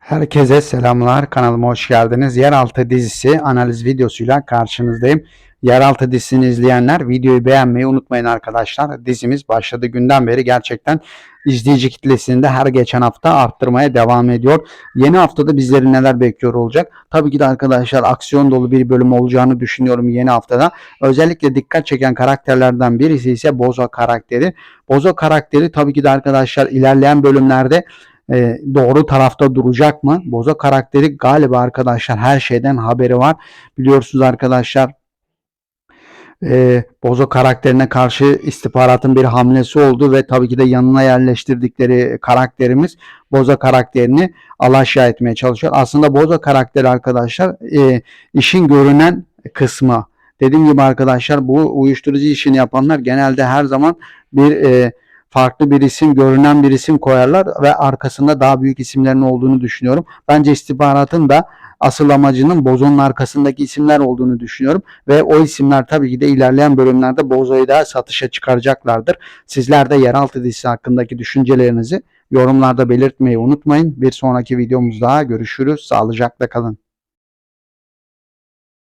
Herkese selamlar. Kanalıma hoş geldiniz. Yeraltı dizisi analiz videosuyla karşınızdayım. Yeraltı dizisini izleyenler videoyu beğenmeyi unutmayın arkadaşlar. Dizimiz başladığı günden beri gerçekten izleyici kitlesini de her geçen hafta arttırmaya devam ediyor. Yeni haftada bizleri neler bekliyor olacak? Tabii ki de arkadaşlar aksiyon dolu bir bölüm olacağını düşünüyorum yeni haftada. Özellikle dikkat çeken karakterlerden birisi ise Bozo karakteri. Bozo karakteri tabii ki de arkadaşlar ilerleyen bölümlerde e, doğru tarafta duracak mı? Bozo karakteri galiba arkadaşlar her şeyden haberi var. Biliyorsunuz arkadaşlar e, Bozo karakterine karşı istihbaratın bir hamlesi oldu ve tabii ki de yanına yerleştirdikleri karakterimiz Bozo karakterini alaşağı etmeye çalışıyor. Aslında Bozo karakteri arkadaşlar e, işin görünen kısmı. Dediğim gibi arkadaşlar bu uyuşturucu işini yapanlar genelde her zaman bir e, farklı bir isim, görünen bir isim koyarlar ve arkasında daha büyük isimlerin olduğunu düşünüyorum. Bence istihbaratın da asıl amacının Bozo'nun arkasındaki isimler olduğunu düşünüyorum ve o isimler tabii ki de ilerleyen bölümlerde Bozo'yu da satışa çıkaracaklardır. Sizler de yeraltı dizisi hakkındaki düşüncelerinizi yorumlarda belirtmeyi unutmayın. Bir sonraki videomuzda görüşürüz. Sağlıcakla kalın.